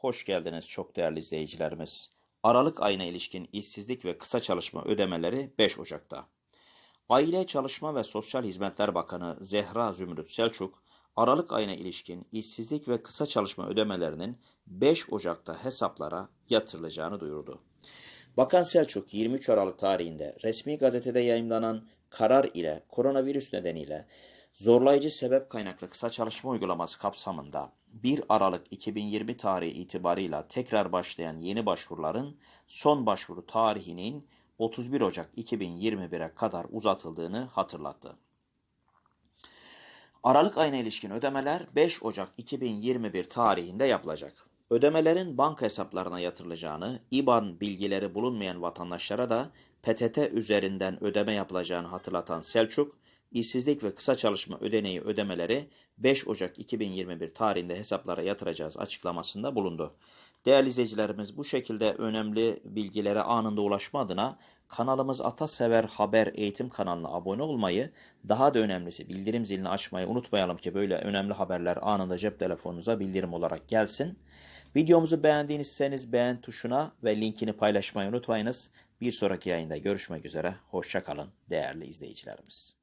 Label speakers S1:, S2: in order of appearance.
S1: Hoş geldiniz çok değerli izleyicilerimiz. Aralık ayına ilişkin işsizlik ve kısa çalışma ödemeleri 5 Ocak'ta. Aile, Çalışma ve Sosyal Hizmetler Bakanı Zehra Zümrüt Selçuk, Aralık ayına ilişkin işsizlik ve kısa çalışma ödemelerinin 5 Ocak'ta hesaplara yatırılacağını duyurdu. Bakan Selçuk 23 Aralık tarihinde resmi gazetede yayımlanan karar ile koronavirüs nedeniyle zorlayıcı sebep kaynaklı kısa çalışma uygulaması kapsamında 1 Aralık 2020 tarihi itibarıyla tekrar başlayan yeni başvuruların son başvuru tarihinin 31 Ocak 2021'e kadar uzatıldığını hatırlattı. Aralık ayına ilişkin ödemeler 5 Ocak 2021 tarihinde yapılacak. Ödemelerin banka hesaplarına yatırılacağını, IBAN bilgileri bulunmayan vatandaşlara da PTT üzerinden ödeme yapılacağını hatırlatan Selçuk, işsizlik ve kısa çalışma ödeneği ödemeleri 5 Ocak 2021 tarihinde hesaplara yatıracağız açıklamasında bulundu. Değerli izleyicilerimiz bu şekilde önemli bilgilere anında ulaşma adına kanalımız Atasever Haber Eğitim kanalına abone olmayı, daha da önemlisi bildirim zilini açmayı unutmayalım ki böyle önemli haberler anında cep telefonunuza bildirim olarak gelsin. Videomuzu beğendiyseniz beğen tuşuna ve linkini paylaşmayı unutmayınız. Bir sonraki yayında görüşmek üzere. Hoşçakalın değerli izleyicilerimiz.